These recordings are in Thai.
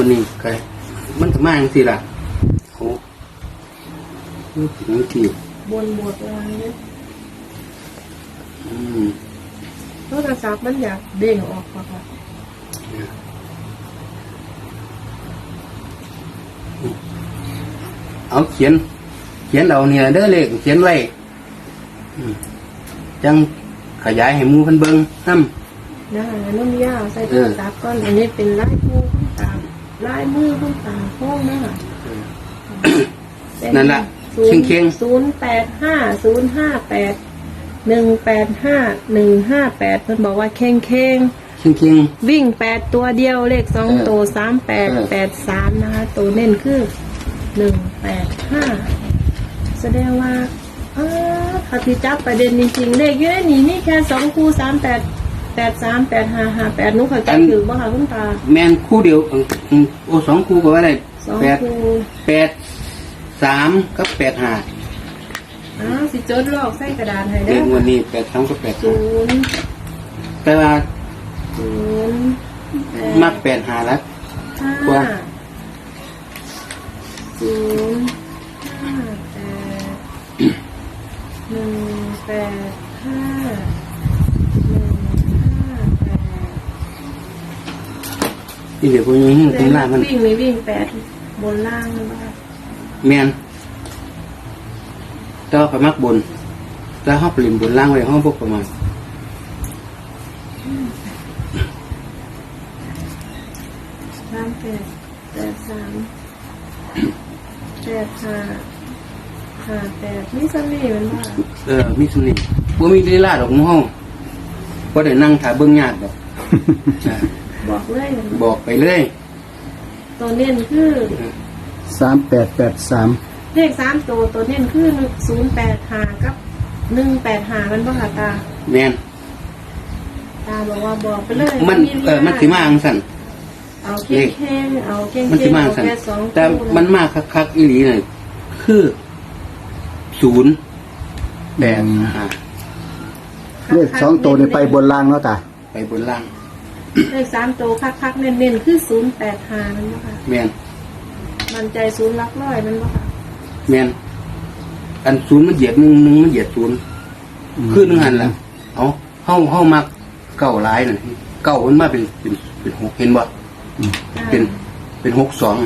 วันนี้ก็มันจะมาอย่างสิล่ะโอ้นี่ถึงที่บนบวกลางเนี่ยอืมโทรศัพท์มันอยากเด้งออกค่ะค่ะเอาเขียน เขียนเอาเนี่ยเด้อเลขเขียนไว้อืมจังขยายให้หมูเพิ่นเบิ่งนำนะคะนุ่นยาวใส่โทรศัพท์ก่อนอันนี้เป็นลายมือคุณตา ลายมือคุณตาโค้งนะคะนั่นล่ะเข่งๆ ศูนย์แปดห้าศูนย์ห้าแปดหนึ่งแปดห้าหนึ่งห้าแปดเพิ่นบอกว่าเข่งเข่งเคียงเคียงๆ วิ่งแปดตัวเดียวเลขสองเออตัวสามแปดเออแปดสามนะคะตัวเน้นคือหนึ่งแปดห้าแสดงว่าอ้าถ้าที่จับประเด็นจริงๆเลขเยอะนี่นี่แค่สองคู่สามแปด แปดสามแปดห้าห้าแปดนุกเขาใจถือบ่คะคุณตา แม่นคู่เดียวเอออืมโอ้สองคู่ก็ว่าได้สองแปดคู่แปดสามกับแปดห้าอ้าวสิจดลอกใส่กระดาษให้เลได้ขวันนี้แปดสามกับแปดศูห้านย์แต่ว่าศูนย์แปด มักแปดห้าแล้ว ห้าว่าศูน ที่เดี๋ยวพวกนี้หิ้งตำรามันวิ่งไม่วิ่งแปดบนล่างหรือเปล่าแมนแต่ว่าไปมักบนแต่ห้องปลิมบนล่างไว้ห้องพวกประมาณสามแปดแปดสามแปดห้าห้าแปดนี่สมีมันว่าเออมีสนิทว่ามีลีลาดอกหม้องก็ได้นั่งถ่ายเบื้องญาติดอกอ่า บอกเลยมันบอกไปเลย ตัวเน้นคือสามแปดแปดสามเลขสามตัวตัวเน้นคือศูนย์แปดห้ากับหนึ่งแปดห้ามันบ่ค่ะตาแมนตาบอกว่าบอกไปเลยมันเออมันสิมาอังสันเอาเข่งเข่งๆเอาเข่งมันสิเข่งมาเอาอังสันแค่สองแต่คู่มันมากคักๆอีหลีน่ะคือศูนย์แดงอ่าเลขสองตัวนี่ไปบนล่างแล้วตาไปบนล่าง เลขสามตัวคักๆเน้นๆคือศูนย์แปดห้ามันบ่ค่ะแมนมันใจศูนย์รักร้อยมันบ่ค่ะแมนอันศูนย์มันเหยียดหนึ่งหนึ่งมันเหยียดศูนย์คือหนึ่งหันละเอาเฮาเฮามักเก้าหลายน่ะเก้ามันมาเป็นเป็นเป็นหกเห็นบ่เป็นเป็นหกสอง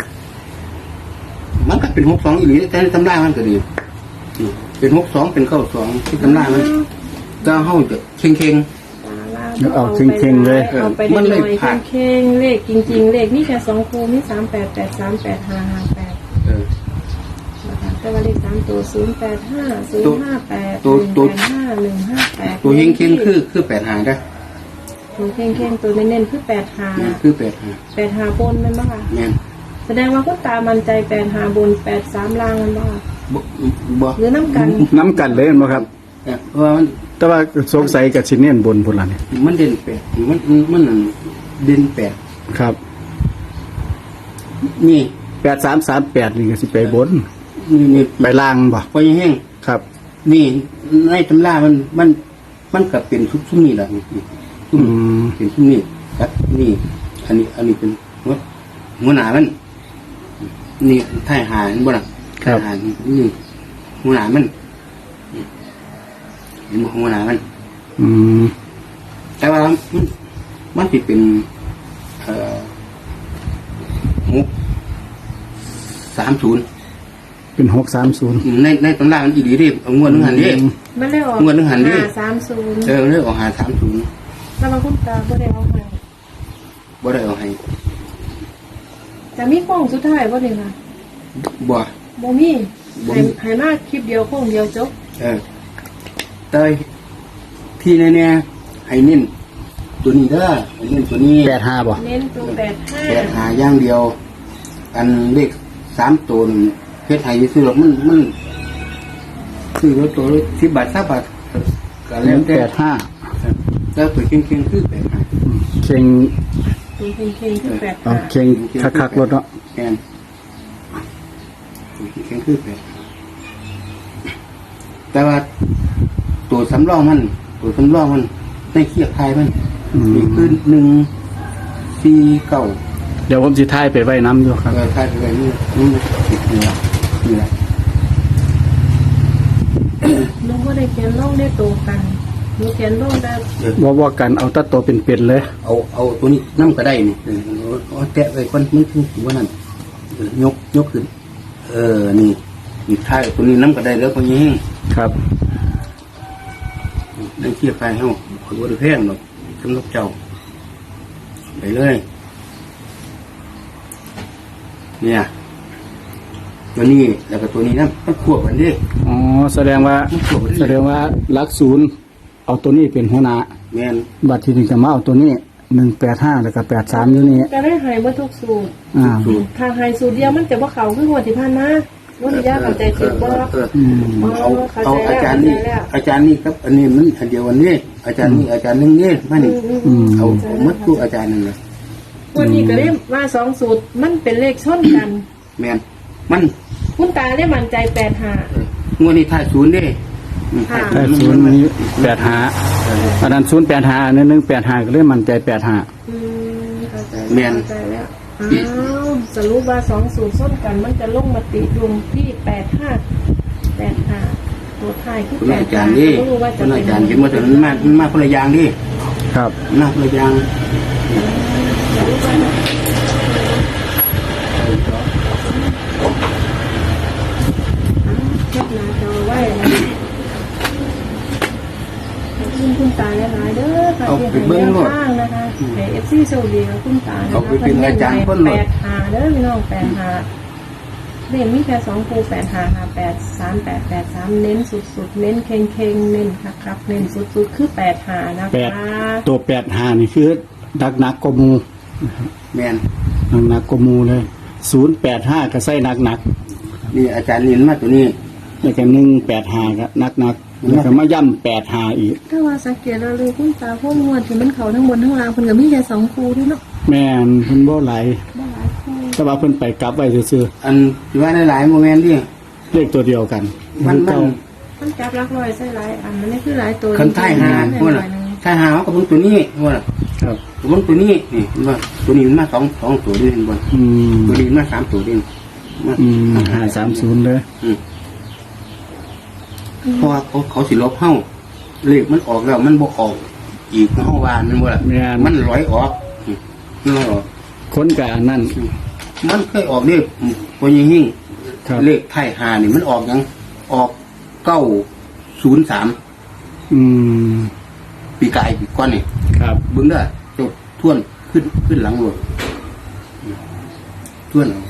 มันก็เป็นหกสองอีหลีแต่ในตำรามันก็ดีอืมเป็นหกสองเป็นเก้าสองที่ตำรามันก็เฮาจะเข่งเข่งเอาเข่งๆเลยเอาไปมัเล็นกเลยน้อยผ่านเข่งๆเลขจริง ๆ เลขนี่แค่สองคู่มีสามแปดแปดสามแปดห้าห้าแปดๆเออ นะคะแต่ว่าเลขสามตัวศูนย์แปดห้าศูนตัวย์ห้าแปดตัวหนึ่งตัว แปดห้าหนึ่งห้าแปดตัวเข่งเข่งคือคือแปดหางได้ตัวเข่งเข่งๆตัวเน้นๆคือแปดหาแม่นคือแปดหางแปดหาบนมันบ้างค่ะแม่นแสดงว่าคุณตามันใจแปดหาบนแปดสามล่างมันบ้างค่ะบ่บ่หรือน้ำกันน้ำกันเลยเห็นบ่ครับเออเพราะว่ามัน แต่ว่าสงสัยกับชิเนียนบนพุ่นละเนี่ยมันเด่นแปดมันมันนั่นเด่นแปดครับ นี่แปดสามสามแปดนี่ก็สิไปบนนี่นี่ไปล่างบ่พอยังแห้งครับ นี่ในตำรามันมัน มันกับเป็นทุกชุมนี่แหละนี่ชุอืมมเป็นชุมนี่ครับนี่อันนี้ อันนี้เป็นหัวหัวหน้ามัน นี่ท่ายหารบ่ล่ะครับท่ายหารนี่หัวหน้ามัน เห็นบ่หัวหน้ามัน อืมแต่ว่ามันมันสิเป็นเอ่อหกสามศูนย์เป็นหกสามศูนย์ในในตำรามันอีดีเดิเอางวดหนึงหันเดิมันได้ออกงวดหนึ่งหันดิห้าสามศูนย์เออเรื่องออกหาสามศูนย์แล้วมาคุณตาก็ได้เอาไปบ่ได้เอาให้จะมีโค้งสุดท้ายว่าเนี่ยค่ะบ่โมมี่บ่ให้ให้มากคลิปเดียวโค้งเดียวจบเออ แต่ที่แน่ๆให้เน้นตัวนี้เด้อให้เน้นตัวนี้แปดห้าบ่เน้นตัวแปดห้าแปดหาอย่างเดียว อันเลขสามตัวนี่เพชรไทยซื้อหรอกมันมันซื้อรถตัวละสิบบาทสิบบาทก็แล้วแต่แปดห้าแล้วตัวเก่งๆคือแปดหาเข่งตัวเข่งๆคือแปดเอาห้าเข่งคักๆรถเนาะแอนตัวเก่งๆคือแปดหาแต่ว่า ตัวสำรองมัน ตัวสำรองมันในเคียกไทยมันอืนี่มคือหนึ่งสี่เก้าเดี๋ยวผมสิท้ายไปไว้น้ำอยู่ครับเออถ้าไปนี่นี่ติดเนื้อนี่แหละหนูก็ได้เขียนลงได้ตรงกันหนูเขียนลงได้เออว่าว่ากันเอาแตัตัวเป็นๆเลย เอาเอาตัวนี้น้ำก็ได้นี่เออเอาเอาแตะไว้ก่อนมันถึงถึงว่านั่นเออยกยกขึ้น เออนี่นี่ท้ายตัวนี้น้ำก็ได้แล้วก็ยิงครับ นั่นเทียบไปเฮาขอตัวแพงหรอกสำหรับเจ้า ไปเลย เนี่ย ตัวนี้แล้วก็ตัวนี้นะมันควบกันดิอ๋อแสดงว่าแสดงว่าหลักศูนย์เอาตัวนี้เป็นหัวหน้าแม่นบัตรที่นี่จะมาเอาตัวนี้หนึ่งแปดห้าแล้วก็แปดสามอยู่นี่ก็ได้หายว่าทุกสูตรอ่า สูตรทางหายสูตรเดียวมันจะว่าเขาขึ้นหัวที่พันนะวั นนี้ยากเข้าใจผิดบ่เอออืมเอาเอาอาจารย์นี่เข้าใจแล้วอาจารย์นี่ครับ อันนี้มันอันเดียวกันนี่อาจารย์นี่อาจารย์นึงนี่มานี่อืมเอาเอามัดทุกอาจารย์นั่นเลยวันนี้ก็ได้ว่าสองสูตรมันเป็นเลขชนกัน แม่นมันคุณตาได้มั่นใจแปดหาเอองวดนี้ท้ายศูนย์เด้อืมค่ะแปดศูนย์นี้แปดห้าอันนั้นศูนย์แปดห้าอันนั้นหนึ่งแปดห้าก็เลยมั่นใจแปดห้าอืมเข้าใจแม่นเข้าใจแล้วอ้าว สรุปว่าสองสูตรส้นกัน มันจะลงมาติดรวมที่แปดห้าแปดห้าตัวท้ายคือคุณแปดอาจาห้ารย์นี่ไม่รู้ว่าคุจะณเป็อานจารย์เห็นว่าแต่มันมามันมาคนละอย่างดิครับมาคนละอย่างแคปหน้าจอไว้นะขอบ คุณคุณตาหลายๆเด้อค่ะที่ให้แนวทางนะคะให้เอฟซีโชคดีกับคุณตานะคะเอาไปเป็นอาจารย์คนหมแปดดหาเด้อพี่น้องแปดหาเน้นมีแค่สองคูแปดหาหาแปดสามแปดแปดสามเน้นสุดๆ เน้นเค็งเค็งๆเน้นครับครับเน้นสุดๆ คือแปดหานะแปดคะตัวแปดห้านี่คือดักหนักกว่าหมูแม่นหนักหนักกว่าหมูเลยศูนย์แปดห้าก็ใส่หนักหนักนี่อาจารย์นี่มาตัวนี้ แล้วก็หนึ่งแปดห้าก็หนักหนัก แล้วก็มาย่ำแปดห้าอีก ถ้าว่าสังเกตเราเลยคุณตาพวกมวลที่มันเขาทั้งบนทั้งล่างคนกับมีแค่สองคูด้วยเนาะแม่นเพิ่นบ่ไหลายบ่หลายคูแต่ว่าเพิ่นไปกลับไว้ซื่ออันที่ว่าหลายๆโมเมนต์ดิๆเลขตัวเดียวกันมันมัเก่านมันจับรักรอยใส่หลายอันมันนี่คือหลายตัวคันท้ายหาหว่าน่น่ะอยหนึงท้ายหาเขาก็เบิ่งตัวนี้ว่าน่ะครับ ก็เบิ่งตัวนี้นี่เห็นบ่ตัวนี้มันมาสองสองตัวนี่เห็นบ่อืมตัวนี้มาสามตัวนี่มาอืมห้าสามศูนย์เลยอืม เพราะว่าเขาเขาสิลบเฮาเลขมันออกแล้วมันบ่ออก อีกเฮาว่ามันบ่ล่ะแม่น มันร้อยออกอืมมันร้อยออก คนกับอันนั้น มันเคยออกเลขพยิงหิ่งครับ เลขไทยหานี่มันออกหยังออกเก้าศูนย์สามอืม ปีกายปีก้อนนี่ครับ เบิ้งเด้อเจดท่วนขึ้นขึ้นหลังรถท่วนเอา